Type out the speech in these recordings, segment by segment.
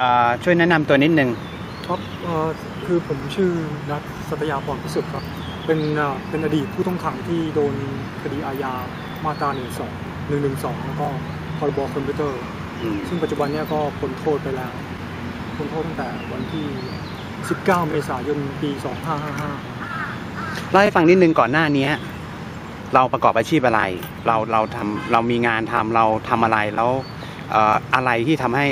เอ่อช่วยแนะนำตัวนิดนึง ครับเอ่อคือผมชื่อนัทสัตยาพรพิสุทธิ์ครับ เป็นเอ่อเป็นอดีตผู้ต้องขังที่โดนคดีอาญามาตรา 1 2 1 1 2 แล้วก็พรบคอมพิวเตอร์ ซึ่งปัจจุบันเนี้ก็พ้นโทษไปแล้วพ้นโทษตั้งแต่วันที่ 19 เมษายน ปี 2555 เล่าให้ฟังนิดนึงก่อนหน้านี้เราประกอบอาชีพอะไร เราเราทำเรามีงานทำเราทำอะไรแล้วเอ่ออะไรที่ทำให้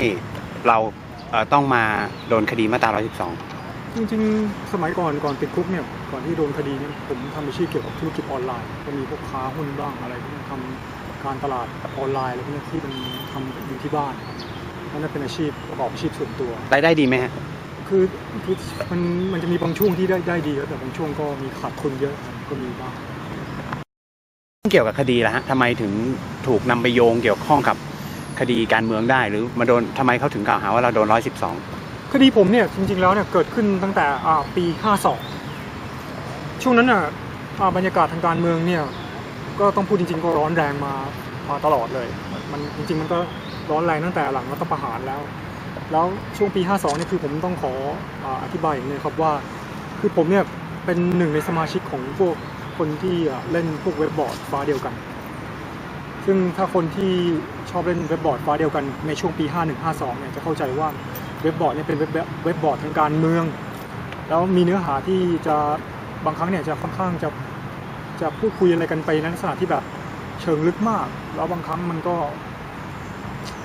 เราเอ่อ ต้องมาโดนคดีมาตรา 112 จริงๆ สมัยก่อนก่อนติดคุกเนี่ย ก่อนที่โดนคดีเนี่ยผมทำอาชีพเกี่ยวกับธุรกิจออนไลน์ ก็มีพวกค้าหุ้นบ้างอะไรพวกนี้ทำการตลาดออนไลน์อะไรพวกนี้ที่มันทำอยู่ที่บ้านครับนั่นเป็นอาชีพประกอบอาชีพส่วนตัวรายได้ดีไหมฮะคือคือมันมันจะมีบางช่วงที่ได้ได้ดีแต่บางช่วงก็มีขาดทุนเยอะก็มีบ้างเกี่ยวกับคดีละฮะทำไมถึงถูกนำไปโยงเกี่ยวข้องกับ คดีการเมืองได้ หรือมาโดนทำไมเขาถึงกล่าวหาว่าเราโดน 112 คดีผมเนี่ยจริงๆแล้วเนี่ยเกิดขึ้นตั้งแต่อ่าปี 52 ช่วงนั้นน่ะบรรยากาศทางการเมืองเนี่ยก็ต้องพูดจริงๆก็ร้อนแรงมามาตลอดเลย มันจริงๆมันก็ร้อนแรงตั้งแต่หลังรัฐประหารแล้ว แล้วช่วงปี 52เนี่ยคือผมต้องขอออธิบายอย่างนึงครับว่า คือผมเนี่ยเป็นหนึ่งในสมาชิกของพวกคนที่เล่นพวกเว็บบอร์ดฟ้าเดียวกัน ซึ่งถ้าคนที่ชอบเล่นเว็บบอร์ดฟ้าเดียวกันในช่วงปี 5152 เนี่ยจะเข้าใจว่าเว็บบอร์ดเนี่ยเป็นเว็บเว็บบอร์ดทางการเมือง แล้วมีเนื้อหาที่จะบางครั้งเนี่ยจะค่อนข้างจะจะพูดคุยอะไรกันไปในลักษณะที่แบบเชิงลึกมาก แล้วบางครั้งมันก็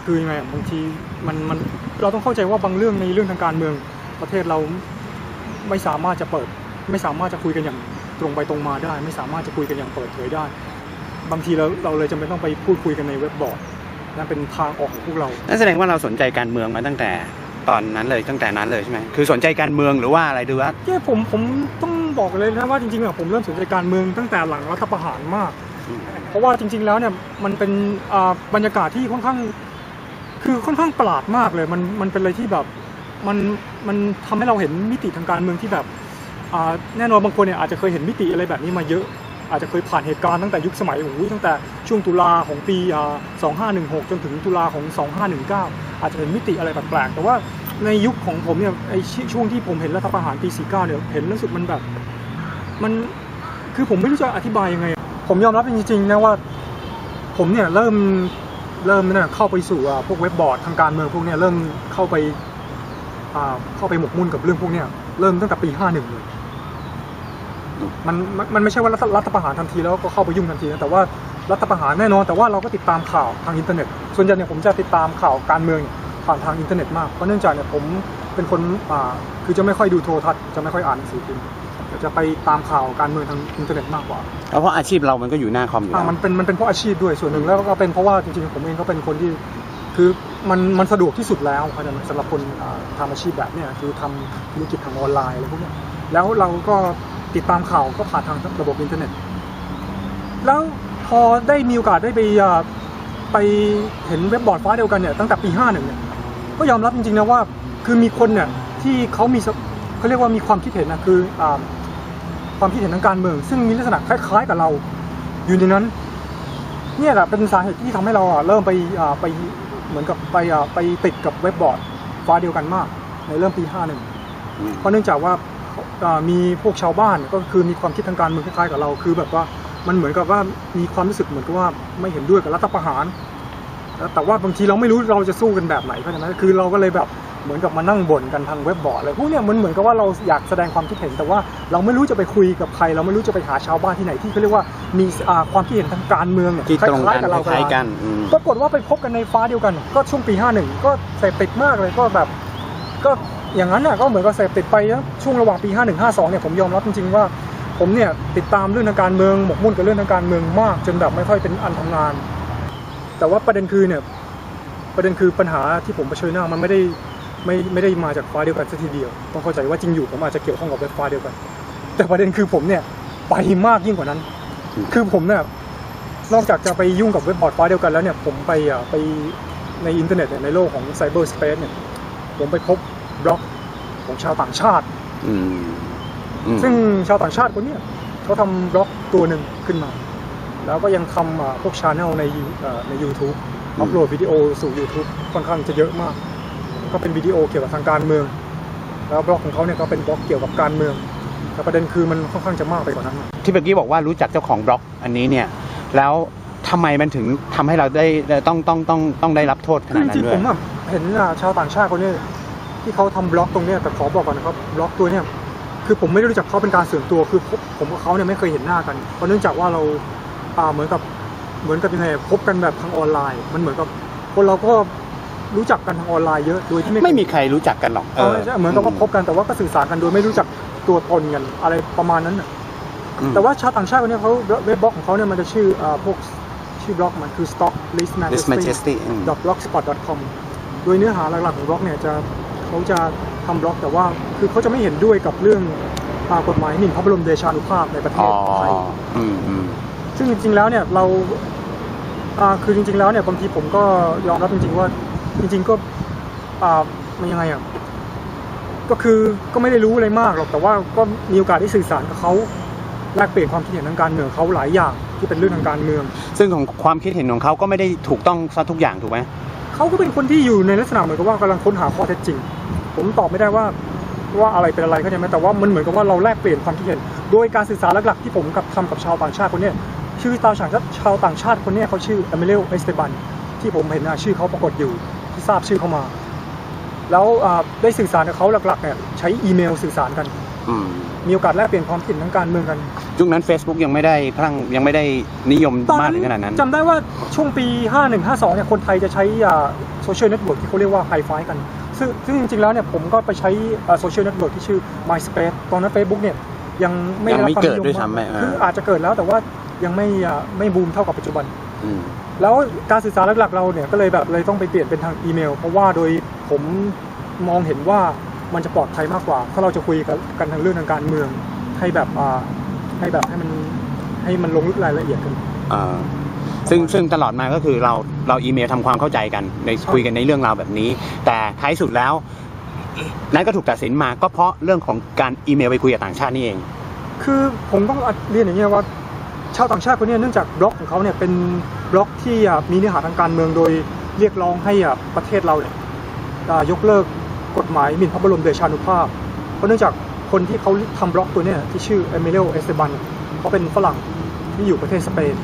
คือยังไงบางทีมันมันเราต้องเข้าใจว่าบางเรื่องในเรื่องทางการเมืองประเทศเราไม่สามารถจะเปิด ไม่สามารถจะคุยกันอย่างตรงไปตรงมาได้ ไม่สามารถจะคุยกันอย่างเปิดเผยได้ บางทีเราเราเลยจะไม่ต้องไปพูดคุยกันในเว็บบอร์ดนั่นเป็นทางออกของพวกเรา นั่นแสดงว่าเราสนใจการเมืองมาตั้งแต่ตอนนั้นเลยตั้งแต่นั้นเลยใช่ไหมคือสนใจการเมืองหรือว่าอะไรดูว่าเนี่ยผมผมต้องบอกเลยนะว่าจริงๆอะผมเริ่มสนใจการเมืองตั้งแต่หลังรัฐประหารมาก เพราะว่าจริง ๆแล้วเนี่ยมันเป็นอ่าบรรยากาศที่ค่อนข้าง คือค่อนข้างประหลาดมากเลยมันมันเป็นอะไรที่แบบมันมันทำให้เราเห็นมิติทางการเมืองที่แบบอ่าแน่นอนบางคนเนี่ยอาจจะเคยเห็นมิติอะไรแบบนี้มาเยอะ อาจจะเคยผ่านเหตุการณ์ตั้งแต่ยุคสมัยโอ้โหตั้งแต่ช่วงตุลาของปี 2516 จนถึงตุลาของ 2519 อาจจะเห็นมิติอะไรแปลกๆแต่ว่าในยุคของผมเนี่ยไอช่วงที่ผมเห็นรัฐประหารปี 49 เนี่ยเห็นรู้สึกมันแบบมันคือผมไม่รู้จะอธิบายยังไง ผมยอมรับจริงๆนะว่า ผมเนี่ยเริ่มเริ่มเนี่ยเข้าไปสู่พวกเว็บบอร์ดทางการเมืองพวกเนี่ยเริ่มเข้าไปเข้าไปหมกมุ่นกับเรื่องพวกเนี่ยเริ่มตั้งแต่ปี 51 เลย มันมันมันไม่ใช่ว่ารัฐรัฐประหารทันทีแล้วก็เข้าไปยุ่งทันทีนะแต่ว่ารัฐประหารแน่นอน แต่ว่าเราก็ติดตามข่าวทางอินเทอร์เน็ต ส่วนใหญ่เนี่ยผมจะติดตามข่าวการเมืองเนี่ยผ่านทางอินเทอร์เน็ตมากเพราะเนื่องจากเนี่ยผมเป็นคนอ่าคือจะไม่ค่อยดูโทรทัศน์จะไม่ค่อยอ่านหนังสือพิมพ์แต่จะไปตามข่าวการเมืองทางอินเทอร์เน็ตมากกว่าเพราะอาชีพเรามันก็อยู่หน้าคอมอยู่อ่าแล้วมันเป็นมันเป็นเพราะอาชีพด้วยส่วนหนึ่งแล้วก็เป็นเพราะว่าจริงๆผมเองก็เป็นคนที่คือมันมันสะดวกที่สุดแล้วเข้าใจไหมสำหรับคนอ่าทำอาชีพแบบเนี้ยคือทำธุรกิจทางออนไลน์อะไรพวกเนี้ยแล้วเราก็ ติดตามข่าวก็ผ่านทางระบบอินเทอร์เน็ต แล้วพอได้มีโอกาสได้ไปไปเห็นเว็บบอร์ดฟ้าเดียวกันเนี่ยตั้งแต่ปี 51 เนี่ย ก็ยอมรับจริงๆนะว่า คือมีคนเนี่ยที่เขามีเขาเรียกว่ามีความคิดเห็นนะคืออความคิดเห็นทางการเมือง ซึ่งมีลักษณะคล้ายๆกับเราอยู่ในนั้นเนี่ยแหละเป็นสาเหตุที่ทำให้เราอะเริ่มไปไปเหมือนกับไปไปติดกับเว็บบอร์ดฟ้าเดียวกันมาก ในเริ่มปี 51 เพราะเนื่องจากว่า มีพวกชาวบ้านก็คือมีความคิดทางการเมืองคล้ายๆกับเราคือแบบว่ามันเหมือนกับว่ามีความรู้สึกเหมือนกับว่าไม่เห็นด้วยกับรัฐประหารแล้วแต่ว่าบางทีเราไม่รู้เราจะสู้กันแบบไหนเพราะฉะนั้นคือเราก็เลยแบบเหมือนกับมานั่งบ่นกันทางเว็บบอร์ดอะไรพวกเนี้ยมันเหมือนกับว่าเราอยากแสดงความคิดเห็น แต่ว่าเราไม่รู้จะไปคุยกับใคร เราไม่รู้จะไปหาชาวบ้านที่ไหนที่เขาเรียกว่ามีอ่าความคิดเห็นทางการเมืองเนี่ยที่คตรงล้ายกันๆกับเราคล้ายๆกันอืมปรากฏว่าไปพบกันในฟ้าเดียวกัน ก็ช่วงปี 51 ก็เสพติดมากเลยก็แบบก็ อย่างนั้นน่ะก็เหมือนกับเสพติดไปช่วงระหว่างปี 51 52 เนี่ยผมยอมรับจริงๆว่าผมเนี่ยติดตามเรื่องทางการเมืองหมกมุ่นกับเรื่องทางการเมืองมาก จนแบบไม่ค่อยเป็นอันทำงาน แต่ว่าประเด็นคือเนี่ยประเด็นคือปัญหาที่ผมเผชิญหน้ามันไม่ได้ไม่ไม่ได้มาจากฟ้าเดียวกันสักทีเดียว ต้องเข้าใจว่าจริงอยู่ผมอาจจะเกี่ยวข้องกับฟ้าเดียวกัน แต่ประเด็นคือผมเนี่ยไปมากยิ่งกว่านั้น คือผมเนี่ยนอกจากจะไปยุ่งกับเว็บบอร์ดฟ้าเดียวกันแล้วเนี่ยผมไปอะไปในอินเทอร์เน็ตในโลกของไซเบอร์สเปซเนี่ยผมไปพบ บล็อกของชาวต่างชาติ อืมอืมซึ่งชาวต่างชาติคนเนี้ยเขาทำบล็อกตัวหนึ่งขึ้นมา แล้วก็ยังทำอะพวกชาแนลในเอ่อใน YouTube อัพโหลดวิดีโอสู่ YouTube ค่อนข้างจะเยอะมาก ก็เป็นวิดีโอเกี่ยวกับทางการเมือง แล้วบล็อกของเขาเนี่ยก็เป็นบล็อกเกี่ยวกับการเมืองแต่ประเด็นคือมันค่อนข้างจะมากไปกว่านั้น ที่เมื่อกี้บอกว่ารู้จักเจ้าของบล็อกอันนี้เนี่ย แล้วทำไมมันถึงทำให้เราได้ได้ต้องต้องต้องต้องได้รับโทษขคืนาอดจนั้นริงด้ๆวผยมอะเห็นอะชาวต่างชาติคนนี้ ที่เขาทำบล็อกตรงเนี้ยแต่ขอบอกก่อนนะครับบล็อกตัวเนี้ยคือผมไม่ได้รู้จักเขาเป็นการส่วนตัวคือผมผมกับเขาเนี่ยไม่เคยเห็นหน้ากันเพราะเนื่องจากว่าเราอ่าเหมือนกับเหมือนกับยังไงพบกันแบบทางออนไลน์ มันเหมือนกับคนเราก็รู้จักกันทางออนไลน์เยอะโดยที่ไม่ไม่มีใครรู้จักกันหรอกเออใช่เหมือนกับว่าพบกันแต่ว่าก็สื่อสารกันโดยไม่รู้จักตัวตนกันอะไรประมาณนั้นน่ะอืมแต่ว่าชาวต่างชาติคนนี้เขาเว็บบล็อกของเขาเนี่ยมันจะชื่ออ่าพวกชื่อบล็อกมันคือ stock list This Majesty อืม blogspot.com โดยเนื้อหาหลักๆของบล็อกเนี่ยจะ เขาจะทำบล็อกแต่ว่าคือเขาจะไม่เห็นด้วยกับเรื่องอากฎหมายหมิ่นพระบรมเดชานุภาพในประเทอ๋ศอไทยอืมอืมซึ่งจริงๆแล้วเนี่ยเราอ่าคือจริง ๆแล้วเนี่ยบางทีผมก็ยอมรับจริง ๆ ว่า จริง ๆก็อ่ามันยังไงอะก็คือก็ไม่ได้รู้อะไรมากหรอกแต่ว่าก็มีโอกาสได้สื่อสารกับเขาแลกเปลี่ยนความคิดเห็นทางการเมืองเขาหลายอย่างที่เป็นเรื่องทางการเมือง ซึ่งของความคิดเห็นของเขาก็ไม่ได้ถูกต้องซะทุกอย่างถูกไหม เขาก็เป็นคนที่อยู่ในลักษณะเหมือนกับว่ากำลังค้นหาข้อเท็จจริง ผมตอบไม่ได้ว่าว่าอะไรเป็นอะไรเข้าใจไหมแต่ว่ามันเหมือนกับว่าเราแลกเปลี่ยนความคิดเห็น โดยการสื่อสารหลักๆที่ผมกับทำกับชาวต่างชาติคนเนี้ยชื่อชาวต่างชาติชาวต่างชาติคนเนี้ยเขาชื่อเอมิเลโอเอสเตบันที่ผมเห็นนะชื่อเขาปรากฏอยู่ที่ทราบชื่อเขามา แล้วอ่าได้สื่อสารกับเขาหลักๆเนี่ยใช้อีเมลสื่อสารกันอืมมีโอกาสแลกเปลี่ยนความคิดเห็นทางการเมืองกัน ยุคนั้น Facebook ยังไม่ได้พลังยังไม่ได้นิยมตอนมากนั้นถึงขนาดนั้น จำได้ว่าช่วงปี 51 52 เนี่ยคนไทยจะใช้โซเชียลเน็ตเวิร์กที่เขาเรียกว่าไฮไฟกัน ซึ่งซึ่งจริงๆแล้วเนี่ยผมก็ไปใช้โซเชียลเน็ตเวิร์กที่ชื่อ MySpace ตอนนั้น Facebook เนี่ยยังไม่ยังได้รับไม่ความเกิดนิยมด้วยซ้ำไปมากเออคืออาจจะเกิดแล้วแต่ว่ายังไม่อ่าไม่บูมเท่ากับปัจจุบันอืมแล้วการสื่อสารหลักๆเราเนี่ยก็เลยแบบเลยต้องไปเปลี่ยนเป็นทางอีเมล เพราะว่าโดยผมมองเห็นว่ามันจะปลอดภัยมากกว่า ถ้าเราจะคุยกันกันทางเรื่องทางการเมืองให้แบบอ่า ให้แบบให้มันให้มันลงลึกรายละเอียดกันเอ่อซึ่งซึ่งตลอดมาก็คือเราเราอีเมลทำความเข้าใจกันในใช่คุยกันในเรื่องราวแบบนี้ แต่ท้ายสุดแล้วนั้นก็ถูกตัดสินมาก็เพราะเรื่องของการอีเมลไปคุยกับต่างชาตินี่เอง คือผมต้องเรียนอย่างนี้ยว่าชาวต่างชาติคนเนี้ยเนื่องจากบล็อกของเขาเนี่ยเป็นบล็อกที่อะมีเนื้อหาทางการเมืองโดยเรียกร้องให้อะประเทศเราเนี่ยอ่ายกเลิกกฎหมายหมิ่นพระบรมเดชานุภาพ เพราะเนื่องจาก คนที่เขาทำบล็อกตัวเนี้ยที่ชื่อเอมิเลโอเอสเตบันเขาเป็นฝรั่งที่อยู่ประเทศสเปน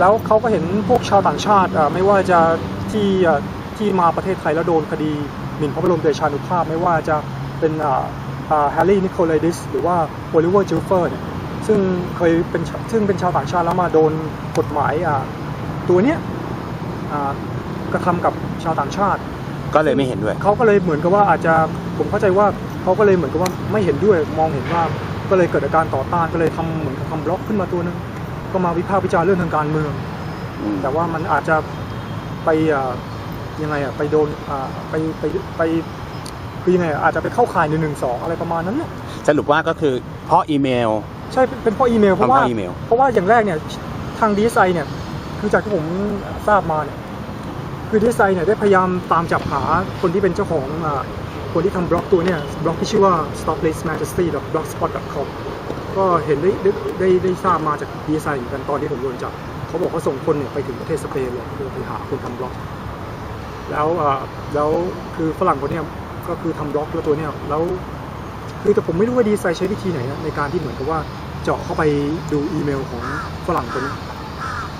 แล้วเขาก็เห็นพวกชาวต่างชาติอะไม่ว่าจะที่อะที่มาประเทศไทยแล้วโดนคดีหมิ่นพระบรมเดชานุภาพ ไม่ว่าจะเป็นแฮร์รี่นิโคลดิสหรือว่าโอลิเวอร์จิลเฟอร์เนี่ยซึ่งเคยเป็นชซึ่งเป็นชาวต่างชาติแล้วมาโดนกฎหมายอะตัวเนี้ยอ่ากระทำกับชาวต่างชาติ ก็เลยไม่เห็นด้วยเขาก็เลยเหมือนกับว่าอาจจะผมเข้าใจว่า เขาก็เลยเหมือนกับว่าไม่เห็นด้วยมองเห็นว่าก็เลยเกิดอาการต่อต้านก็เลยทำเหมือนกับทำบล็อกขึ้นมาตัวหนึงก็มาวิพากษ์วิจารณ์เรื่องทางการเมืองอืมแต่ว่ามันอาจจะไปอ่ายังไงอะไปโดนอ่าไปไปไปคือยังไงอะอาจจะไปเข้าข่ายหนึ่งหนึ่งสองอะไรประมาณนั้นเนี่ยสรุปว่าก็คือเพราะอีเมล ใช่เป็นเป็นเพราะอีเมลเพราะว่าเพราะอีเมลเพราะว่าอย่างแรกเนี่ยทางดีไซน์เนี่ยคือจากที่ผมทราบมาเนี่ยคือดีไซน์เนี่ยได้พยายามตามจับหาคนที่เป็นเจ้าของอ่า คนที่ทำบล็อกตัวเนี่ยบล็อกที่ชื่อว่า stoplacemajesty.blogspot.com ก็เห็นได้ได้ได้ได้ทราบมาจากดีไซน์เหมือนกันตอนที่ผมโดนจับเขาบอกเขาส่งคนเนี่ยไปถึงประเทศสเปนเลยเพื่อไปหาคนทำบล็อก แล้วอ่าแล้วคือฝรั่งคนเนี้ยก็คือทำบล็อกแล้วตัวเนี้ยแล้วคือแต่ผมไม่รู้ว่าดีไซน์ใช้วิธีไหนนะในการที่เหมือนกับว่าเจาะเข้าไปดูอีเมลของฝรั่งคนนี้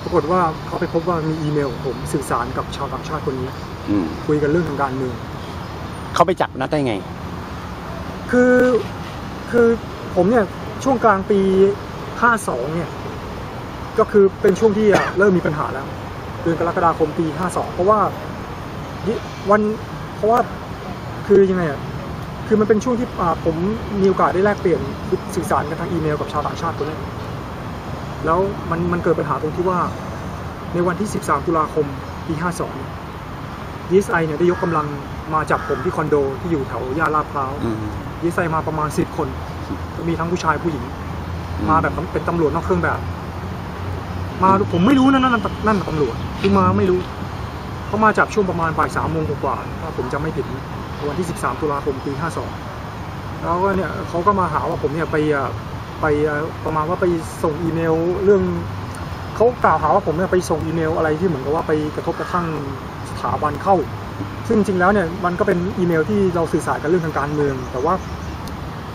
ปรากฏว่าเขาไปพบว่ามีอีเมลของผมสื่อสารกับชาวต่างชาติคนนี้อืมคุยกันเรื่องทางการเมือง เขาไปจับนัดได้ไง คือคือผมเนี่ยช่วงกลางปี 52 เนี่ย ก็คือเป็นช่วงที่อะเริ่มมีปัญหาแล้ว เดือนกรกฎาคมปี 52 เพราะว่าวันเพราะว่าคือยังไงอะคือมันเป็นช่วงที่ผมมีโอกาสได้แลกเปลี่ยนสื่อสารกันทางอีเมลกับชาวต่างชาติคนนี้แล้วมันมันเกิดปัญหาตรงที่ว่า ในวันที่ 13 ตุลาคมปี 52 DSI เนี่ยได้ยกกำลังมาจับผมที่คอนโดที่อยู่แถวย่านลาดพร้าวอืมดีไซน์มาประมาณสิบคน มีทั้งผู้ชายผู้หญิงมาแบบเป็นตำรวจนอกเครื่องแบบ มาผมไม่รู้นะนั่นนั่นนั่นตำรวจคือมาไม่รู้เขามาจับช่วงประมาณบ่ายสามโมงกว่าๆถ้าผมจำไม่ผิดวันที่13ตุลาคมปี52แล้วก็เนี่ยเขาก็มาหาว่าผมเนี่ยไปอะไปอะประมาณว่าไปส่งอีเมลเรื่องเขากล่าวหาว่าผมเนี่ยไปส่งอีเมลอะไรที่เหมือนกับว่าไปกระทบกระทั่งส ถาบันเข้า ซึ่งซึ่งจริงๆแล้วเนี่ยมันก็เป็นอีเมลที่เราสื่อสารกันเรื่องทางการเมือง แต่ว่า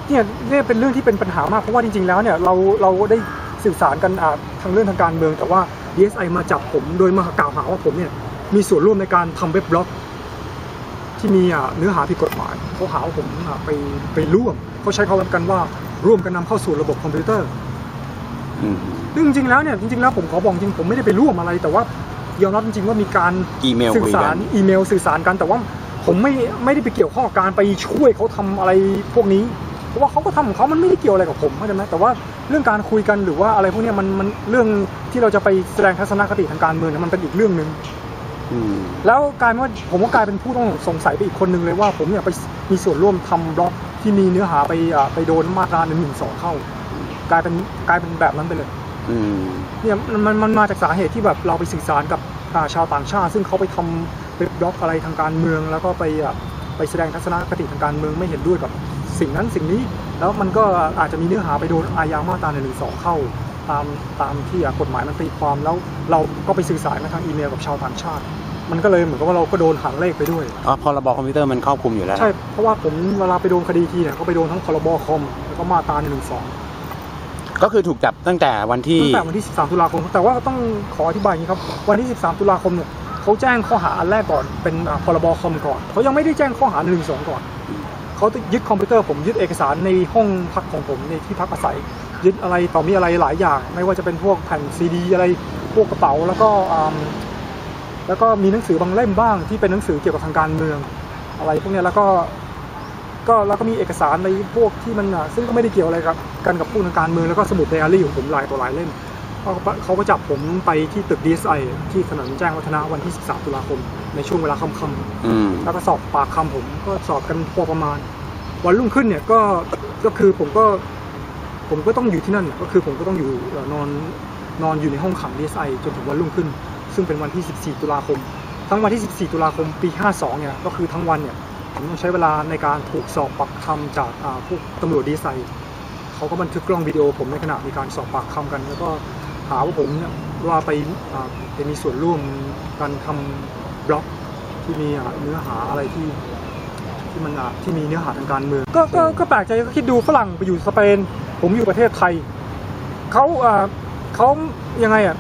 เนี่ยเนี่ยเป็นเรื่องที่เป็นปัญหามากเพราะว่าจริง ๆ แล้วเนี่ยเราเราได้สื่อสารกันอ่าทางเรื่องทางการเมือง แต่ว่า DSI มาจับผมโดยมากล่าวหาว่าผมเนี่ยมีส่วนร่วมในการทำเว็บบล็อก ที่มีอะเนื้อหาผิดกฎหมายเขาหาว่าผมอะไปไปร่วมเขาใช้คำกันว่าร่วมกันนำเข้าสู่ระบบคอมพิวเตอร์อืมซึ่งจริงๆแล้วเนี่ยจริงๆแล้วผมขอบอกจริงผมไม่ได้ไปร่วมอะไร แต่ว่า ยอมรับจริงๆว่ามีการอีเมลสื่คุอยสากัรนอีเมลสื่อสารกันแต่ว่าผมไม่ไม่ได้ไปเกี่ยวข้องกับการไปช่วยเขาทำอะไรพวกนี้เพราะว่าเขาก็ทำของเขามันไม่ได้เกี่ยวอะไรกับผมเข้าใจไหมแต่ว่าเรื่องการคุยกันหรือว่าอะไรพวกเนี้ยมันมันเรื่องที่เราจะไปแสดงทัศนคติทางการเมืองเนี่ยมันเป็นอีกเรื่องหนึ่งอืมแล้วกลายเป็นว่าผมก็กลายเป็นผู้ต้องสงสัยไปอีกคนหนึ่งเลยว่าผมเนี่ยไปมีส่วนร่วมทำบล็อกที่มีเนื้อหาไปอ่าไปโดนมาตราหนึ่งหนึ่งสองเข้ากลายเป็นกลายเป็นแบบนั้นไปเลยอืม เนี่ยมันมันมันมาจากสาเหตุที่แบบเราไปสื่อสารกับอ่าชาวต่างชาติ ซึ่งเขาไปทำเว็บบล็อกอะไรทางการเมือง แล้วก็ไปอะไปแสดงทัศนคติทางการเมืองไม่เห็นด้วยกับสิ่งนั้นสิ่งนี้ แล้วมันก็อาจจะมีเนื้อหาไปโดนอาญามาตราหนึ่งสองเข้าตามตามที่อะกฎหมายมันตีความแล้วเราก็ไปสื่อสารกันทางอีเมลกับชาวต่างชาติ มันก็เลยเหมือนกับว่าเราก็โดนหักเลขไปด้วยอ๋อพรบคอมพิวเตอร์มันครอบคลุมอยู่แล้วใช่เพราะว่าผมเวลาไปโดนคดีทีเนี่ยก็ไปโดนทั้งพรบคอมแล้วก็มาตรา1นึ ก็คือถูกจับตั้งแต่วันที่ตั้งแต่วันที่ 13 ตุลาคม แต่ว่าต้องขออธิบายอย่างนี้ครับ วันที่ 13 ตุลาคมเนี่ยเขาแจ้งข้อหาอันแรกก่อน เป็นพรบคอมก่อน เขายังไม่ได้แจ้งข้อหา1นึก่อน เขายึดคอมพิวเตอร์ผมยึดเอกสารในห้องพักของผมในที่พักอาศัย ยึดอะไรต่อมีอะไรหลายอย่าง ไม่ว่าจะเป็นพวกแผ่นซีดี อะไร พวกกระเป๋า แล้วก็แล้วก็มีหนังสือบางเล่มบ้างที่เป็นหนังสือเกี่ยวกับทางการเมือง อะไรพวกนี้แล้วก็ ก็แล้วก็มีเอกสารในพวกที่มันอะซึ่งก็ไม่ได้เกี่ยวอะไรกับกันกับผู้ทางการเมืองแล้วก็สมุดไดอารี่ของผมหลายตัวหลายเล่มเขาก็เขาก็จับผมไปที่ตึก DSI ที่ถนนแจ้งวัฒนะวันที่ 13 ตุลาคม ในช่วงเวลาค่ำอืมๆแล้วก็สอบปากคำผมก็สอบกันพอประมาณ วันรุ่งขึ้นเนี่ยก็ก็คือผมก็ ผมก็ต้องอยู่ที่นั่นน่ะก็คือผมก็ต้องอยู่เอ่อนอนนอนอยู่ในห้องขัง DSI จนถึงวันรุ่งขึ้น ซึ่งเป็นวันที่ 14 ตุลาคม ทั้งวันที่ 14 ตุลาคมปี 52 เนี่ยก็คือทั้งวันเนี่ย ผมต้องใช้เวลาในการถูกสอบปากคำจากอ่าพวกตำรวจดีไซน์เขาก็บันทึกกล้องวิดีโอผมในขณะมีการสอบปากคำกัน แล้วก็หาว่าผมเนี่ยว่าไปไปมีส่วนร่วมการทำบล็อกที่มีเนื้อหาอะไรที่ที่มันที่มีเนื้อหาทางการเมืองก็ก็แปลกใจก็คิดดูฝรั่งไปอยู่สเปน ผมอยู่ประเทศไทยเขาอ่าเขายังไงอะ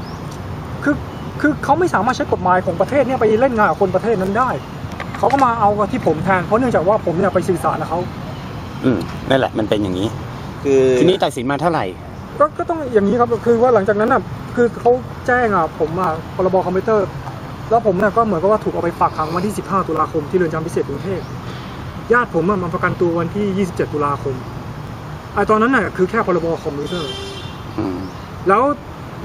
คือคือเขาไม่สามารถใช้กฎหมายของประเทศเนี่ยไปเล่นงานกับคนประเทศนั้นได้ เขาก็มาเอากับที่ผมแทนเพราะเนื่องจากว่าผมเนี่ยไปสื่อสารกับเขาอืมนั่นแหละมันเป็นอย่างนี้ คือทีนี้ตัดสินมาเท่าไหร่ ก็ก็ต้องอย่างนี้ครับคือว่าหลังจากนั้นอะคือเขาแจ้งอะผมอะพรบคอมพิวเตอร์ แล้วผมเนี่ยก็เหมือนกับว่าถูกเอาไปฝากขังวันที่ 15 ตุลาคมที่เรือนจำพิเศษกรุงเทพญาติผมอะมาประกันตัววันที่ 27 ตุลาคมไอตอนนั้นน่ะคือแค่พรบคอมพิวเตอร์ อืมแล้ว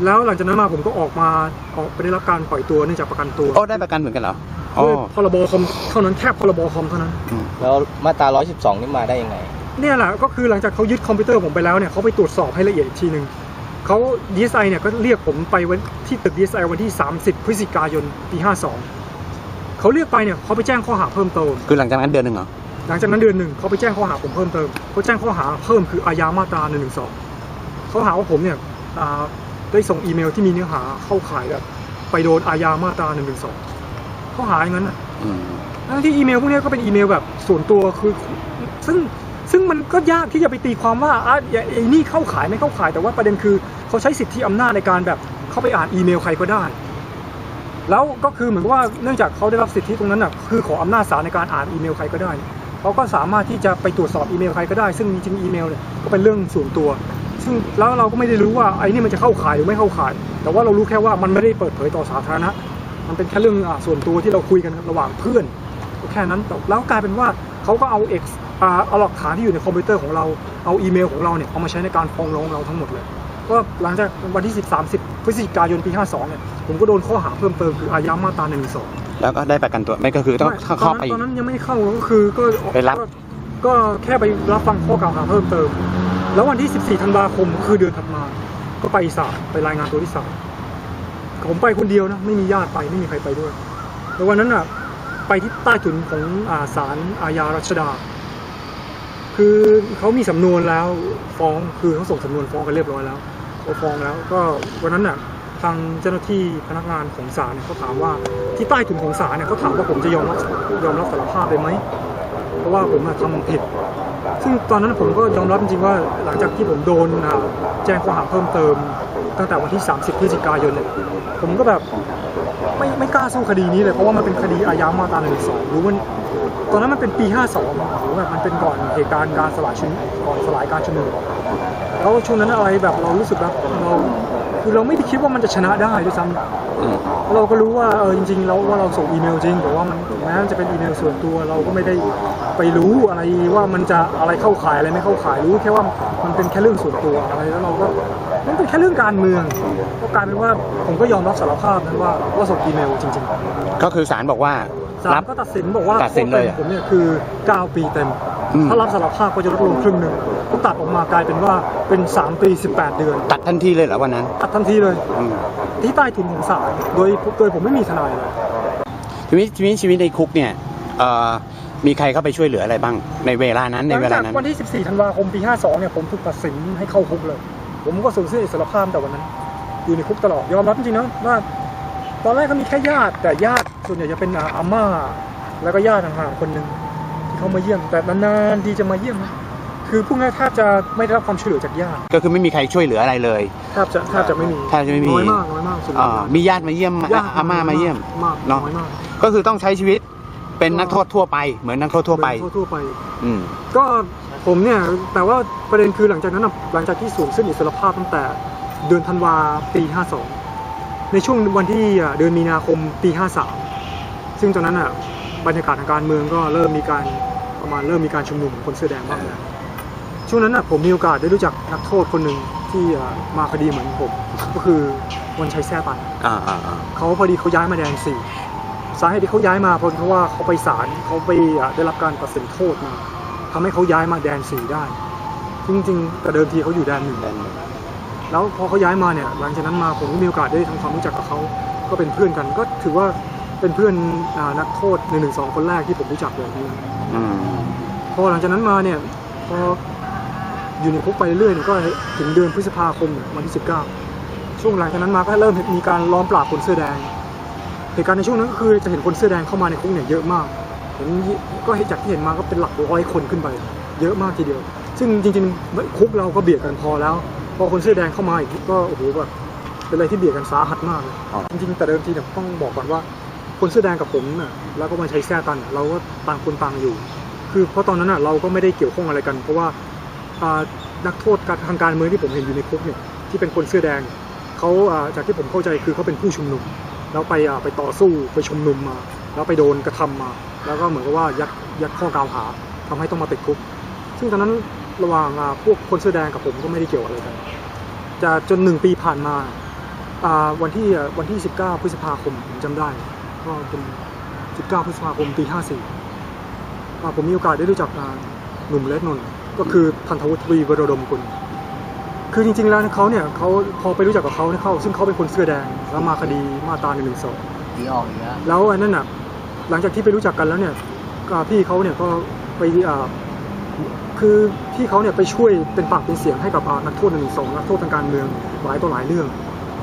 แล้วหลังจากนั้นมาผมก็ออกมาออกไปได้รับการปล่อยตัวเนื่องจากประกันตัว โอ้ได้ประกันเหมือนกันเหรออ๋อ ด้วยพรบคอมเท่านั้นแค่พรบคอมเท่านั้น แล้วมาตรา 112 นี่มาได้ยังไง เนี่ยแหละก็คือหลังจากเขายึดคอมพิวเตอร์ผมไปแล้วเนี่ยเขาไปตรวจสอบให้ละเอียดอีกทีหนึ่งเขาดีไซเนี่ยก็เรียกผมไปวันที่ตึกดีไซวันที่ 30 พฤศจิกายนปี 52 เขาเรียกไปเนี่ยเขาไปแจ้งข้อหาเพิ่มเติม คือหลังจากนั้นเดือนหนึ่งเหรอ หลังจากนั้นเดือนหนึ่งเขาไปแจ้งข้อหาผมเพิ่มเติมเขาแจ้งข้อหาเพิ่มคืออาญามาตรา1นึเขาหาว่าผมเนี่ยอ่าได้ส่งอีเมลที่มีเนื้อหาเข้าข่ายแบบไปโดนอาญามาตรา1นึ ข้อหาอย่างนั้นน่ะอืมทั้งที่อีเมลพวกเนี้ยก็เป็นอีเมลแบบส่วนตัวคือ ซึ่งซึ่งมันก็ยากที่จะไปตีความว่าอะไอ้นี่เข้าขายไม่เข้าขายแต่ว่าประเด็นคือ เขาใช้สิทธิอำนาจในการแบบเข้าไปอ่านอีเมลใครก็ได้ แล้วก็คือเหมือนกับว่าเนื่องจากเขาได้รับสิทธิตรงนั้นน่ะคือขออำนาจศาลในการอ่านอีเมลใครก็ได้เขาก็สามารถที่จะไปตรวจสอบอีเมลใครก็ได้ ซึ่งจริงๆอีเมลเนี่ยก็เป็นเรื่องส่วนตัว ซึ่งแล้วเราก็ไม่ได้รู้ว่าไอ้นี่มันจะเข้าขายหรือไม่เข้าขาย แต่ว่าเรารู้แค่ว่ามันไม่ได้เปิดเผยต่อสาธารณะ มันเป็นแค่เรื่องอ่าส่วนตัวที่เราคุยกันระหว่างเพื่อนก็แค่นั้นแต่แล้วกลายเป็นว่าเขาก็เอาเอกอ่าเอาหลักฐานที่อยู่ในคอมพิวเตอร์ของเราเอาอีเมลของเราเนี่ยเอามาใช้ในการฟ้องร้องเราทั้งหมดเลยก็หลังจากวันที่ 10 30พฤศจิกายนปี 52 เนี่ย ผมก็โดนข้อหาเพิ่มเติมคืออาญามาตรา1นึแล้วก็ได้ประกันตัว ไม่ก็คือต้องเข้าเข้าไป ตอนนั้นยังไม่ได้เข้าก็คือก็ไปรับก็ก็แค่ไปรับฟังข้อกล่าวหาเพิ่มเติม แล้ววันที่ 14 ธันวาคม คือเดือนถัดมา ก็ไปศาลไปรายงานตัวที่ศาล ผมไปคนเดียวนะไม่มีญาติไปไม่มีใครไปด้วยแล้ววันนั้นอะไปที่ใต้ถุนของอาศาลอาญารัชดา คือเขามีสำนวนแล้วฟ้องคือเขาส่งสำนวนฟ้องกันเรียบร้อยแล้วเขาฟ้องแล้ว ก็วันนั้นน่ะทางเจ้าหน้าที่พนักงานของศาลเนี่ยเขาถามว่าที่ใต้ถุนของศาลเนี่ยเขาถามว่าผมจะยอมรับยอมรับสารภาพเลยไหมเพราะว่าผมทำผิด ซึ่งตอนนั้นผมก็ยอมรับจริงๆว่าหลังจากที่ผมโดนแจ้งข้อหาเพิ่มเติม ตั้งแต่วันที่ 30พฤศจิกายนเนี่ยผมก็แบบไม่ไม่กล้าสู้คดีนี้เลยเพราะว่ามันเป็นคดีอาญามาตรา1นึรู้ว่าตอนนั้นมันเป็นปี 52หรือแบบมันเป็นก่อนเหตุการณ์การสลายชุมก่อนสลายการชุมนุมแล้วช่วงนั้นอะไรแบบเรารู้สึกแบบเราคือเราไม่ได้คิดว่ามันจะชนะได้ด้วยซ้ำเราก็รู้ว่าเออจริงๆแล้วว่าเราส่งอีเมลจริงแต่ว่ามันแม้มันจะเป็นอีเมลส่วนตัวเราก็ไม่ได้ ไปรู้อะไรว่ามันจะอะไรเข้าข่ายอะไรไม่เข้าข่ายรู้แค่ว่ามันเป็นแค่เรื่องส่วนตัวอะไรแล้วเราก็มันเป็นแค่เรื่องการเมืองก็กลายเป็นว่าผมก็ยอมรับสารภาพนั้นว่าว่าส่งอีเมลจริงก็คือศาลบอกว่าๆศารัลบก็ตัดสินบอกว่าตัดสินเลยโทษต็มผมเนี่ยคือ 9 ปีเต็มอืมถ้ารับสารภาพก็จะลดลงครึ่งหนึ่งก็ตัดออกมากลายเป็นว่าเป็น 3 ปี 18 เดือน ตัดทันทีเลยเหรอวันนั้น ตัดทันทีเลยอืมที่ใต้ถุนของศาลโดยโดยผมไม่มีทนายเลยชีวิตชีวิตชีวิตในคุกเนี่ยเอ่อ มีใครเข้าไปช่วยเหลืออะไรบ้าง ในเวลานั้นในเวลานั้นหงจากวันที่ 14 ธันวาคมปี 52 เนี่ยผมถูกตัดสินให้เข้าคุกเลย ผมก็สูญเสียอิสรภาพแต่วันนั้น อยู่ในคุกตลอดยอมรับจริงๆนะว่าตอนแรกก็มีแค่ญาติ แต่ญาติส่วนใหญ่จะเป็นอาอาม่า แล้วก็ญาติห่างๆคนหนึ่งที่เขามาเยี่ยมแต่นานๆทีจะมาเยี่ยมนะคือพวกนี้แทบจะไม่ได้รับความช่วยเหลือจากญาติก็คือไม่มีใครช่วยเหลืออะไรเลยแทบจะแทบจะไม่มีแทบจะไม่มีน้อยมากน้อยมากส่วนใหญ่อ่ามีญาติมาเยี่ยมญติอาม่ามาเยี่ยมมากเนอะน้อยมากก็คือต้องใช้ชีวิต เป็นนักโทษทั่วไป เหมือนนักโทษทั่วไปทั่วๆไป อืม ก็ผมเนี่ยแต่ว่าประเด็นคือหลังจากนั้นน่ะหลังจากที่สูญสิ้นอิสรภาพตั้งแต่เดือนธันวาปี 52 ในช่วงวันที่อะเดือนมีนาคมปี 53 ซึ่งตอนนั้นอะบรรยากาศทางการเมืองก็เริ่มมีการประมาณเริ่มมีการชุมนุมคนเสื้อแดงบ้างแล้วช่วงนั้นอะผมมีโอกาสได้รู้จักนักโทษคนหนึ่งที่อะมาคดีเหมือนผม ก็คือวันชัยแซ่ตันอ่าอ่าอ่าเขาพอดีเขาย้ายมาแดนสี่ สาเหตุที่เขาย้ายมาเพราะว่าเขาไปศาลเขาไปอะได้รับการตัดสินโทษมาทำให้เขาย้ายมาแดนสี่ได้ จริงๆ แต่เดิมทีเขาอยู่แดนหนึ่งแล้วพอเขาย้ายมาเนี่ย หลังจากนั้นมาผมก็มีโอกาสได้ทำความรู้จักกับเขาก็เป็นเพื่อนกัน ก็ถือว่าเป็นเพื่อนอ่านักโทษหนึ่งหนึ่งสองคนแรกที่ผมรู้จักเลยอืมพอหลังจากนั้นมาเนี่ยพออยู่ในคุกไปเรื่อยๆเนี่ยก็ถึงเดือนพฤษภาคมวันที่ 19 ช่วงหลังจากนั้นมาก็เริ่มมีการล้อมปราบคนเสื้อแดง เหตุการณ์ในช่วงนั้นก็คือจะเห็นคนเสื้อแดงเข้ามาในคุกเนี่ยเยอะมากเห็นก็เห็นจากที่เห็นมาก็เป็นหลักร้อยคนขึ้นไป เยอะมากทีเดียว ซึ่งจริงๆคุกเราก็เบียดกันพอแล้ว พอคนเสื้อแดงเข้ามาอีกก็โอ้โหแบบเป็นอะไรที่เบียดกันสาหัสมากเลยอ๋อจริงๆแต่เดิมทีเนี่ยต้องบอกก่อนว่า คนเสื้อแดงกับผมน่ะแล้วก็มาใช้แซ่ตันเนี่ยเราก็ต่างคนต่างอยู่ คือเพราะตอนนั้นน่ะเราก็ไม่ได้เกี่ยวข้องอะไรกัน เพราะว่าอ่านักโทษทางการเมืองที่ผมเห็นอยู่ในคุกเนี่ยที่เป็นคนเสื้อแดงเขาอ่าจากที่ผมเข้าใจคือเขาเป็นผู้ชุมนุม แล้วไปไปต่อสู้ไปชุมนุมมา แล้วไปโดนกระทำมา แล้วก็เหมือนกับว่ายัดยัดข้อกล่าวหาทำให้ต้องมาติดคุก ซึ่งตอนนั้นระหว่างพวกคนเสื้อแดงกับผมก็ไม่ได้เกี่ยวอะไรกันจะจนหนึ่งปีผ่านมาวันที่วันที่ 19 พฤษภาคมผมจำได้ ก็เป็น 19 พฤษภาคมปี 54อ่าผมมีโอกาสได้รู้จักหนุ่มเล็กนน์ก็คือพันธวุฒิวรดมกุล คือจริงๆแล้วเขาเนี่ยเขาพอไปรู้จักกับเขาเนี่ยเขาซึ่งเขาเป็นคนเสื้อแดงแล้วมาคดีมาตรา1นึดีออกอีกแล้วแล้วอันนั้นน่ะหลังจากที่ไปรู้จักกันแล้วเนี่ยอ่าพี่เขาเนี่ยก็ไปอ่าคือพี่เขาเนี่ยไปช่วยเป็นปากเป็นเสียงให้กับอ่านักโทษหนึ่งสองนักโทษทางการเมืองหลายต่อหลายเรื่อง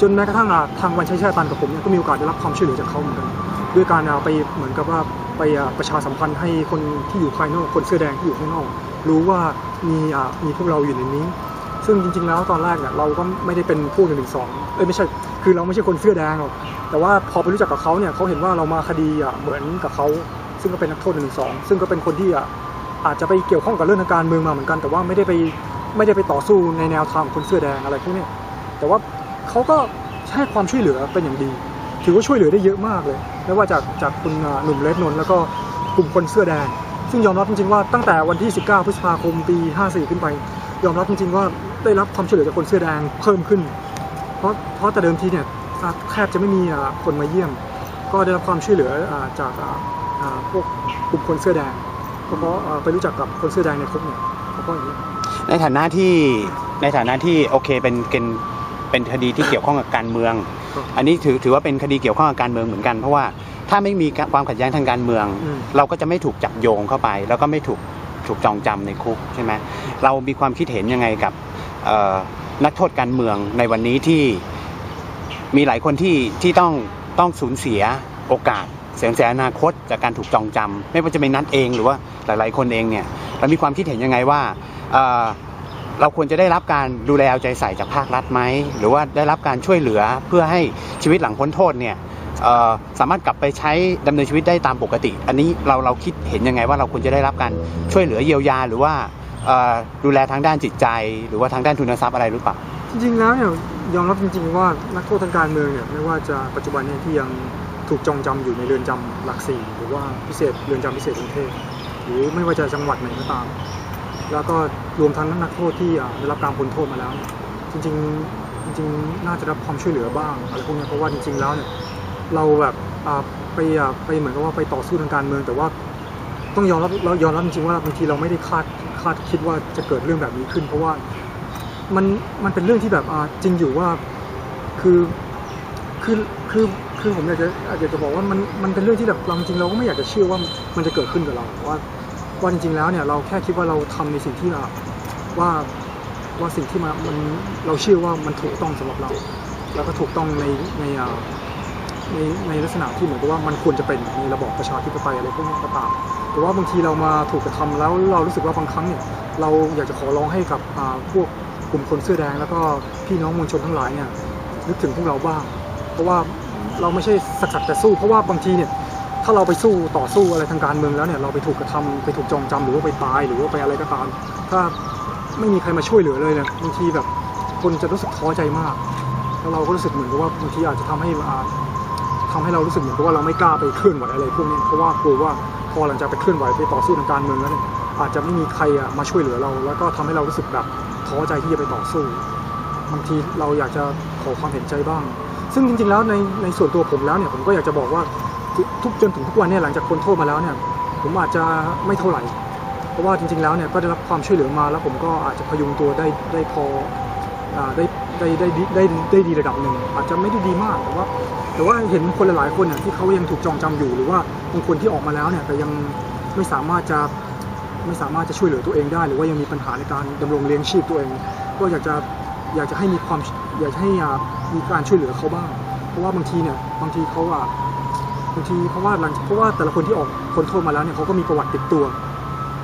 จนแม้กระทั่งอ่าทางวันชัยชาติตันกับผมเนี่ยก็มีโอกาสได้รับความช่วยเหลือจากเขาเหมือนกันด้วยการอ่าไปเหมือนกับว่าไปอ่าประชาสัมพันธ์ให้คนที่อยู่ภายนอกคนเสื้อแดงที่อยู่ข้างนอก รู้ว่ามีอ่ามีพวกเราอยู่ในนี้ ซึ่งจริง ๆ แล้วตอนแรกเนี่ยเราก็ไม่ได้เป็นผู้หนึ่งหนึ่งสองเอ้ยไม่ใช่ คือเราไม่ใช่คนเสื้อแดงหรอก แต่ว่าพอไปรู้จักกับเขาเนี่ยเขาเห็นว่าเรามาคดีอะเหมือนกับเขา ซึ่งก็เป็นนักโทษหนึ่งหนึ่งสองซึ่งก็เป็นคนที่อะอาจจะไปเกี่ยวข้องกับเรื่องทางการเมืองมาเหมือนกัน แต่ว่าไม่ได้ไปไม่ได้ไปต่อสู้ในแนวทางของคนเสื้อแดงอะไรพวกนี้แต่ว่าเขาก็ให้ความช่วยเหลือเป็นอย่างดี ถือว่าช่วยเหลือได้เยอะมากเลยไม่ว่าจากจากคุณหนุ่มเล็กนนท์แล้วก็กลุ่มคนเสื้อแดงซึ่งยอมรับจริงๆว่าตั้งแต่วันที่ 19 พฤษภาคมปี 54 ขึ้นไป ยอมรับจริงๆว่า ได้รับความช่วยเหลือจากคนเสื้อแดงเพิ่มขึ้น เพราะเพราะแต่เดิมทีเนี่ยอ่าแทบจะไม่มีอ่าคนมาเยี่ยม ก็ได้รับความช่วยเหลืออ่าจากอ่าอ่าพวกกลุ่มคนเสื้อแดงก็เพราะอ่าไปรู้จักกับคนเสื้อแดงในคุกเนี่ยเพราะอย่างนี้ในฐานะที่ในฐานะที่โอเคเป็นเป็นเป็นคดีที่เกี่ยวข้องกับการเมืองครับอันนี้ถือถือว่าเป็นคดีเกี่ยวข้องกับการเมืองเหมือนกัน เพราะว่าถ้าไม่มีความขัดแย้งทางการเมืองอืมเราก็จะไม่ถูกจับโยงเข้าไป แล้วก็ไม่ถูกถูกจองจำในคุกใช่ไหมเรามีความคิดเห็นยังไงกับเอ่อ นักโทษการเมืองในวันนี้ที่มีหลายคนที่ที่ต้องต้องสูญเสียโอกาสเสียงเสียอนาคตจากการถูกจองจำไม่ว่าจะเป็นนัดเองหรือว่าหลาย ๆ คนเองเนี่ยเรามีความคิดเห็นยังไงว่าเเราควรจะได้รับการดูแลเอาใจใส่จากภาครัฐไหมหรือว่าได้รับการช่วยเหลือเพื่อให้ชีวิตหลังพ้นโทษเนี่ยสามารถกลับไปใช้ดำเนินชีวิตได้ตามปกติ อันนี้เราเราคิดเห็นยังไงว่าเราควรจะได้รับการช่วยเหลือเยียวยาหรือว่า ดูแลทางด้านจิตใจ หรือว่าทางด้านทุนทรัพย์อะไรหรือเปล่าจริงๆแล้วเนี่ยยอมรับจริง ๆ ว่านักโทษทางการเมืองเนี่ยไม่ว่าจะปัจจุบันเนี่ยที่ยังถูกจองจำอยู่ในเรือนจำหลักสี่หรือว่าพิเศษเรือนจำพิเศษกรุงเทพหรือไม่ว่าจะจังหวัดไหนก็ตาม แล้วก็รวมทั้งนักโทษที่ได้รับการพ้นโทษมาแล้ว จริงๆจริงๆน่าจะรับความช่วยเหลือบ้างอะไรพวกนี้เพราะว่าจริง ๆ แล้วเนี่ยเราแบบไปไปเหมือนกับว่าไปต่อสู้ทางการเมือง แต่ว่าต้องยอมรับเรายอมรับจริงๆว่าบางทีเราไม่ได้คาด คาดคิดว่าจะเกิดเรื่องแบบนี้ขึ้น เพราะว่ามันมันเป็นเรื่องที่แบบอ่าจริงอยู่ว่าคือคือคือคือผมอยากจะอยากจะบอกว่ามันมันเป็นเรื่องที่แบบเราจริงเราก็ไม่อยากจะเชื่อว่ามันจะเกิดขึ้นกับเราว่าว่าจริงๆแล้วเนี่ยเราแค่คิดว่าเราทำในสิ่งที่เราว่าว่าสิ่งที่มามันเราเชื่อว่ามันถูกต้องสำหรับเรา แล้วก็ถูกต้องในในอ่า ในในลักษณะที่เหมือนกับว่ามันควรจะเป็นในระบอบประชาธิปไตยอะไรพวกนี้ก็ตามแต่ว่าบางทีเรามาถูกกระทำแล้วเรารู้สึกว่าบางครั้งเนี่ยเราอยากจะขอร้องให้กับพวกกลุ่มคนเสื้อแดง แล้วก็พี่น้องมวลชนทั้งหลายเนี่ยนึกถึงพวกเราบ้าง เพราะว่าเราไม่ใช่สักสักแต่สู้ เพราะว่าบางทีเนี่ยถ้าเราไปสู้ต่อสู้อะไรทางการเมืองแล้วเนี่ยเราไปถูกกระทำไปถูกจองจำหรือว่าไปตายหรือว่าไปอะไรก็ตาม ถ้าไม่มีใครมาช่วยเหลือเลยเนี่ยบางทีแบบคนจะรู้สึกท้อใจมากแล้วเราก็รู้สึกเหมือนกับว่าบางทีอาจจะทำให้ อ่าทำให้เรารู้สึกเหมือนกับว่าเราไม่กล้าไปเคลื่อนไหวอะไรพวกนี้เพราะว่ากลัวว่าพอหลังจากไปเคลื่อนไหวไปต่อสู้ทางการเมืองแล้วเนี่ยอาจจะไม่มีใครอะมาช่วยเหลือเรา แล้วก็ทำให้เรารู้สึกแบบท้อใจที่จะไปต่อสู้บางทีเราอยากจะขอความเห็นใจบ้าง ซึ่งจริงๆแล้วในในส่วนตัวผมแล้วเนี่ยผมก็อยากจะบอกว่าทุกจนถึงทุกวันเนี่ยหลังจากพ้นโทษมาแล้วเนี่ยผมอาจจะไม่เท่าไหร่ เพราะว่าจริงๆแล้วเนี่ยก็ได้รับความช่วยเหลือมาแล้วผมก็อาจจะพยุงตัวได้ได้พออได้ ได้ได้ได้ได้ได้ดีระดับหนึ่งอาจจะไม่ได้ดีมากแต่ว่าแต่ว่าเห็นคนหลายๆคนเนี่ยที่เขายังถูกจองจำอยู่หรือว่าบางคนที่ออกมาแล้วเนี่ยแต่ยังไม่สามารถจะไม่สามารถจะช่วยเหลือตัวเองได้ หรือว่ายังมีปัญหาในการดำรงเลี้ยงชีพตัวเอง ก็อยากจะอยากจะให้มีความอยากจะให้มีการช่วยเหลือเขาบ้าง เพราะว่าบางทีเนี่ยบางทีเขาอะบางทีเพราะว่าหลังเพราะว่าแต่ละคนที่ออกพ้นโทษมาแล้วเนี่ยเขาก็มีประวัติติดตัว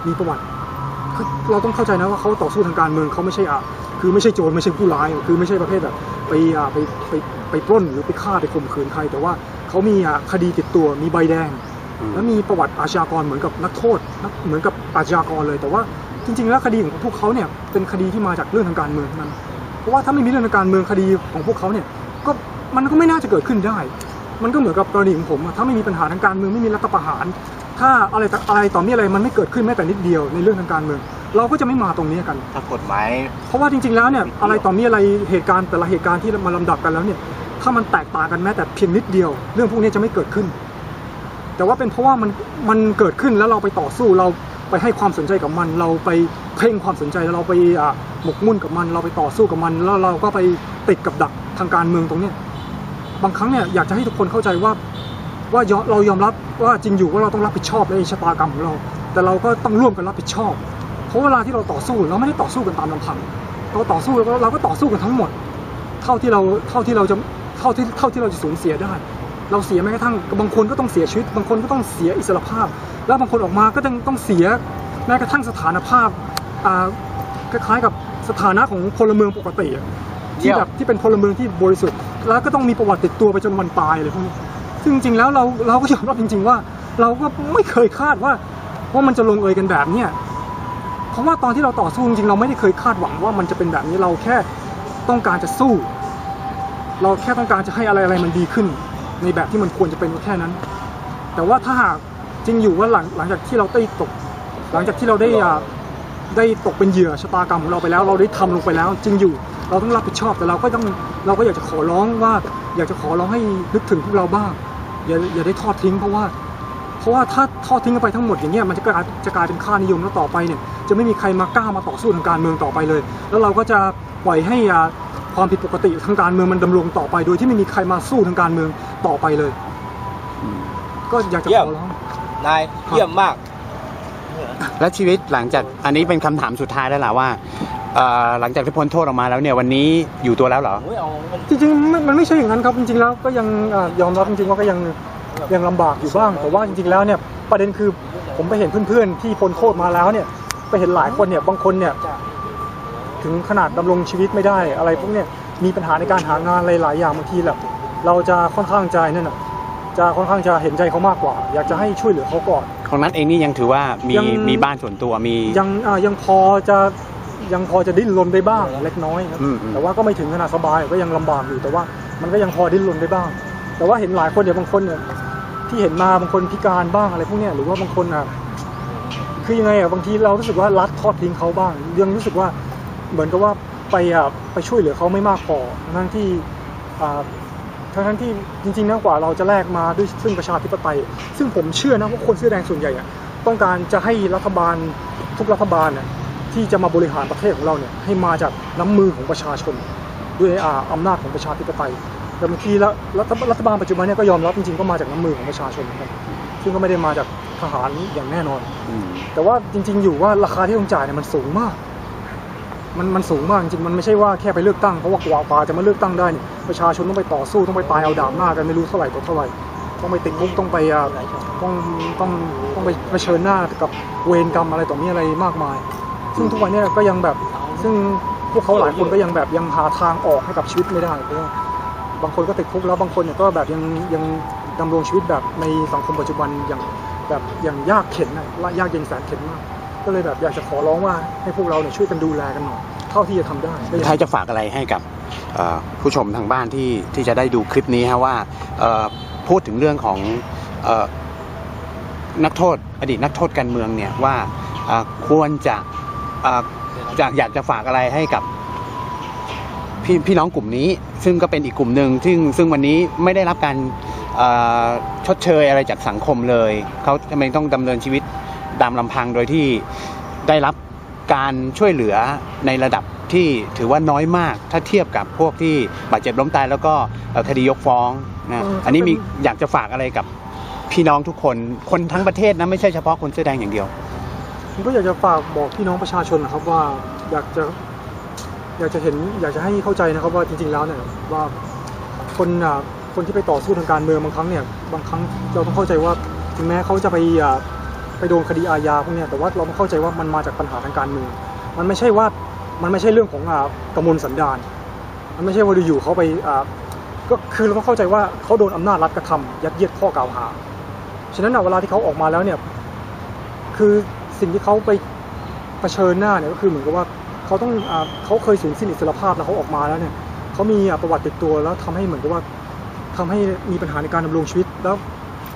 มีประวัติคือเราต้องเข้าใจนะว่าเขาต่อสู้ทางการเมืองเขาไม่ใช่อะ คือไม่ใช่โจรไม่ใช่ผู้ร้าย คือไม่ใช่ประเภทแบบไปอ่าไปไปไปปล้นหรือไปฆ่าไปข่มขืนใคร แต่ว่าเขามีอะคดีติดตัวมีใบแดง แล้วมีประวัติอาชญากรเหมือนกับนักโทษนักเหมือนกับอาชญากรเลยแต่ว่าจริง ๆ แล้วคดีของพวกเขาเนี่ยเป็นคดีที่มาจากเรื่องทางการเมืองทั้งนั้นเพราะว่าถ้าไม่มีเรื่องทางการเมืองคดีของพวกเขาเนี่ยก็มันก็ไม่น่าจะเกิดขึ้นได้ มันก็เหมือนกับกรณีของผมอะถ้าไม่มีปัญหาทางการเมืองไม่มีรัฐประหาร ถ้าอะไรต่ออะไรต่อมีอะไรมันไม่เกิดขึ้นแม้แต่นิดเดียวในเรื่องทางการเมือง เราก็จะไม่มาตรงนี้กัน ถ้ากฎหมาย เพราะว่าจริงๆแล้วเนี่ยอะไรต่อมีอะไรเหตุการณ์แต่ละเหตุการณ์ที่มาลำดับกันแล้วเนี่ยถ้ามันแตกต่างกันแม้แต่เพียงนิดเดียว เรื่องพวกนี้จะไม่เกิดขึ้น แต่ว่าเป็นเพราะว่ามันมันเกิดขึ้นแล้วเราไปต่อสู้เราไปให้ความสนใจกับมัน เราไปเพ่งความสนใจแล้วเราไปอะหมกมุ่นกับมัน เราไปต่อสู้กับมัน แล้วเราก็ไปติดกับดักทางการเมืองตรงเนี้ยบางครั้งเนี่ยอยากจะให้ทุกคนเข้าใจว่า ว่าเรายอมรับว่าจริงอยู่ว่าเราต้องรับผิดชอบในชะตากรรมของเรา แต่เราก็ต้องร่วมกันรับผิดชอบ เพราะเวลาที่เราต่อสู้เราไม่ได้ต่อสู้กันตามลำพังเราต่อสู้แล้วเราก็ต่อสู้กันทั้งหมด เท่าที่เราเท่าที่เราจะเท่าที่เท่าที่เราจะสูญเสียได้ เราเสียแม้กระทั่งบางคนก็ต้องเสียชีวิต บางคนก็ต้องเสียอิสรภาพ แล้วบางคนออกมาก็ต้องต้องเสียแม้กระทั่งสถานภาพอ่าคล้ายๆกับสถานะของพลเมืองปกติที่แบบที่เป็นพลเมืองที่บริสุทธิ์ แล้วก็ต้องมีประวัติติดตัวไปจนวันตายเลยพวกนี้ ซึ่งจริงๆแล้วเราเราก็ยอมรับจริง ๆ ว่า เราก็ไม่เคยคาดว่า ว่ามันจะลงเอยกันแบบเนี้ยเพราะว่าตอนที่เราต่อสู้จริงๆเราไม่ได้เคยคาดหวังว่ามันจะเป็นแบบนี้เราแค่ต้องการจะสู้ เราแค่ต้องการจะให้อะไรอะไรมันดีขึ้น ในแบบที่มันควรจะเป็นแค่นั้น แต่ว่าถ้าหากจริงอยู่ว่าหลังหลังจากที่เราได้ตก หลังจากที่เราได้ได้ตกเป็นเหยื่อชะตากรรมของเราไปแล้ว เราได้ทำลงไปแล้ว จริงอยู่เราต้องรับผิดชอบแต่เราก็ต้องเราก็อยากจะขอร้องว่า อยากจะขอร้องให้นึกถึงพวกเราบ้าง อย่าอย่าได้ทอดทิ้งเพราะว่าเพราะว่าถ้าทอดทิ้งกันไปทั้งหมดอย่างเงี้ยมันจะกลายจะกลายเป็นค่านิยมแล้วต่อไปเนี่ยจะไม่มีใครมากล้ามาต่อสู้ทางการเมืองต่อไปเลย แล้วเราก็จะปล่อยให้อ่าความผิดปกติทางการเมืองมันดำรงต่อไป โดยที่ไม่มีใครมาสู้ทางการเมืองต่อไปเลย ก็อยากจะเยี่ขยมอร้องนายเยี่ยมมาก แล้วชีวิตหลังจากอันนี้เป็นคำถามสุดท้ายแล้วล่ะว่าเอ่อ หลังจากที่พ้นโทษออกมาแล้วเนี่ยวันนี้อยู่ตัวแล้วเหรอจริงๆมันมันไม่ใช่อย่างนั้นครับจริงๆแล้วก็ยังอ่ายอมรับจริงๆว่าก็ยังยังลำบากอยู่บ้าง แต่ว่าจริงๆแล้วเนี่ยประเด็นคือผมไปเห็นเพื่อนๆที่พ้นโทษมาแล้วเนี่ยไปเห็นหลายคนเนี่ยบางคนเนี่ยถึงขนาดดำรงชีวิตไม่ได้อะไรพวกเนี่ยมีปัญหาในการหางานหลายๆอย่างบางทีแหละเราจะค่อนข้างใจนั่นน่ะจะค่อนข้างจะเห็นใจเขามากกว่า อยากจะให้ช่วยเหลือเขาก่อน ของนัทเองนี่ยังถือว่ามียัง มีบ้านส่วนตัวมี ยังอ่ายังพอจะ ยังพอจะดิ้นรนได้บ้างเล็กน้อยครับอืมอืม แต่ว่าก็ไม่ถึงขนาดสบายก็ยังลำบากอยู่แต่ว่ามันก็ยังพอดิ้นรนได้บ้าง แต่ว่าเห็นหลายคนเนี่ยบางคนเนี่ยที่เห็นมาบางคนพิการบ้างอะไรพวกเนี้ยหรือว่าบางคนอะคือยังไงอะบางทีเรารู้สึกว่ารัดทอดทิ้งเขาบ้างยังรู้สึกว่าเหมือนกับว่าไปอะไปช่วยเหลือเขาไม่มากพอทั้งที่อ่า ทั้งทั้งที่จริงๆนะกว่าเราจะแลกมาด้วยซึ่งประชาธิปไตย ซึ่งผมเชื่อนะว่าคนเสื้อแดงส่วนใหญ่อะต้องการจะให้รัฐบาลทุกรัฐบาลเนี่ย ที่จะมาบริหารประเทศของเราเนี่ยให้มาจากน้ำมือของประชาชน ด้วยอาอำนาจของประชาธิปไตยแต่บางทีล้วรัฐบาลปัจจุบันเนี่ยก็ยอมรับจริงๆก็มาจากน้ำมือของประชาชนนะครับซึ่งก็ไม่ได้มาจากทหารอย่างแน่นอนอแต่ว่าจริง ๆ อยู่ว่าราคาที่ต้องจ่ายเนี่ยมันสูงมาก มันมันสูงมากจริงมันไม่ใช่ว่าแค่ไปเลือกตั้งเพราะว่ากว่ากว่าจะมาเลือกตั้งได้เนี่ยประชาชนต้องไปต่อสู้ต้องไปตายเอาดาบหน้ากันไม่รู้เท่าไหร่ต่อเท่าไหร่ต้องไปติดคุกต้องไปต้องต้องต้องไปเผชิญหน้ากับเวรกรรมอะไรต่อมีอะไรมากมาย ซึ่งทุกวันนี้ก็ยังแบบ ซึ่งพวกเขาหลายคนก็ยังแบบยังหาทางออกให้กับชีวิตไม่ได้เพราะว่าบางคนก็ติดคุกแล้วบางคนเนี่ยก็แบบยังยังดำรงชีวิตแบบในสังคมปัจจุบันอย่างแบบอย่างยากเข็นนะยากเย็นแสนเข็นมาก ก็เลยแบบอยากจะขอร้องว่าให้พวกเราเนี่ยช่วยกันดูแลกันหน่อยเท่าที่จะทำได้ก็อยจะฝากอะไรให้กับผู้ชมทางบ้านที่ที่จะได้ดูคลิปนี้ฮะว่าพูดถึงเรื่องของอนักโทษอดีตนักโทษการเมืองเนี่ยว่าควรจะ เอ่อจะอยากจะฝากอะไรให้กับพี่พี่น้องกลุ่มนี้ ซึ่งก็เป็นอีกกลุ่มหนึ่งซึ่งซึ่งวันนี้ไม่ได้รับการเอ่อชดเชยอะไรจากสังคมเลย เขาทำไมต้องดำเนินชีวิตตามลำพังโดยที่ได้รับการช่วยเหลือในระดับที่ถือว่าน้อยมากถ้าเทียบกับพวกที่บาดเจ็บล้มตายแล้วก็เอ่อคดียกฟ้องนะเอออัอันนี้มีถ้าเป็นอยากจะฝากอะไรกับพี่น้องทุกคนคนทั้งประเทศนะไม่ใช่เฉพาะคนเสื้อแดงอย่างเดียว ผมก็อยากจะฝากบอกพี่น้องประชาชนนะครับว่าอยากจะอยากจะเห็นอยากจะให้เข้าใจนะครับว่าจริงๆแล้วเนี่ยว่าคนอะคนที่ไปต่อสู้ทางการเมืองบางครั้งเนี่ยบางครั้งเราต้องเข้าใจว่าถึงแม้เขาจะไปอะไปโดนคดีอาญาพวกเนี้ยแต่ว่าเราต้องเข้าใจว่ามันมาจากปัญหาทางการเมือง มันไม่ใช่ว่ามันไม่ใช่เรื่องของอะกำมลสันดาน มันไม่ใช่ว่าอยู่ๆเขาไปอ่าก็คือเราต้องเข้าใจว่าเขาโดนอำนาจรัฐกระทำยัดเยียดข้อกล่าวหา ฉะนั้นเวลาที่เขาออกมาแล้วเนี่ยคือ สิ่งที่เขาไปเผชิญหน้าเนี่ยก็คือเหมือนกับว่าเขาต้องอ่าเขาเคยสูญสิ้นอิสรภาพแล้วเขาออกมาแล้วเนี่ยเขามีประวัติติดตัวแล้วทำให้เหมือนกับว่าทำให้มีปัญหาในการดำรงชีวิต แล้ว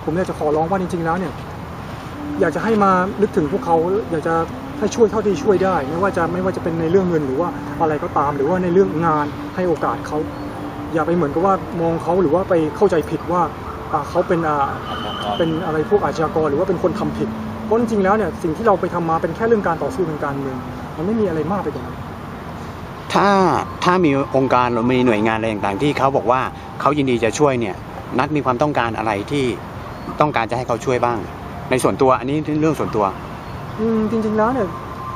ผมอยากจะขอร้องว่าจริง ๆ แล้วเนี่ยอยากจะให้มานึกถึงพวกเขาอยากจะให้ช่วยเท่าที่ช่วยได้ ไม่ว่าจะไม่ว่าจะเป็นในเรื่องเงินหรือว่าอะไรก็ตาม หรือว่าในเรื่องงานให้โอกาสเขาอย่าไปเหมือนกับว่ามองเขาหรือว่าไปเข้าใจผิดว่าเขาเป็นเป็นอะไรพวกอาชญากรหรือว่าเป็นคนทำผิด เพราะจริงๆแล้วเนี่ยสิ่งที่เราไปทำมาเป็นแค่เรื่องการต่อสู้ทางการเมืองมันไม่มีอะไรมากไปกว่านั้นถ้าถ้ามีองค์การหรือมีหน่วยงานอะไรต่างๆ ที่เขาบอกว่าเขายินดีจะช่วยเนี่ย นัดมีความต้องการอะไรที่ต้องการจะให้เขาช่วยบ้าง ในส่วนตัวอันนี้เรื่องส่วนตัว อืมจริง ๆแล้วเนี่ย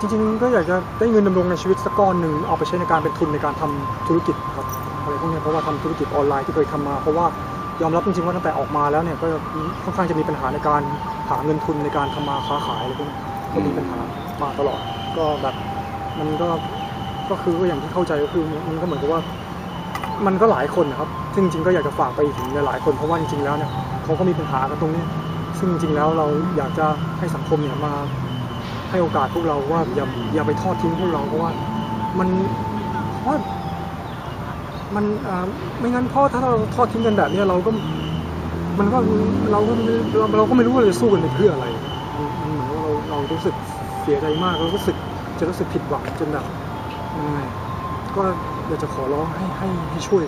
จริงๆก็อยากจะได้เงินดำรงในชีวิตสักก้อนหนึ่งเอาไปใช้ในการเป็นทุนในการทำธุรกิจครับอะไรพวกเนี้ยเพราะว่าทำธุรกิจออนไลน์ที่เคยทำมา เพราะว่า ยอมรับจริงๆว่าตั้งแต่ออกมาแล้วเนี่ยก็ค่อนข้างจะมีปัญหาในการหาเงินทุนในการทำมาค้าขายอะไรพวกนี้ก็มีปัญหามาตลอด ก็แบบมันก็ก็คือก็อย่างที่เข้าใจก็คือมันก็เหมือนกับว่า มันก็หลายคนนะครับ ซึ่งจริงๆก็อยากจะฝากไปถึงหลายๆคนเพราะว่าจริงๆแล้วเนี่ยเขาก็มีปัญหากันตรงนี้ซึ่งจริงๆแล้วเราอยากจะให้สังคมเนี่ยมาให้โอกาสพวกเราว่าอย่าอย่าไปทอดทิ้งพวกเราเพราะว่ามันเพราะว่า มันไม่งั้นพ่อถ้าเราทอดทิ้งกันแบบนี้เราก็มันก็เราก็เราเราก็ไม่รู้ว่าจะสู้กันไปเพื่ออะไรมันมันเหมือนว่าเราเรารู้สึกเสียใจมากเรารู้สึกจะรู้สึกผิดหวังจนแบบยังไงก็อยากจะขอร้องให้ให้ให้ช่วย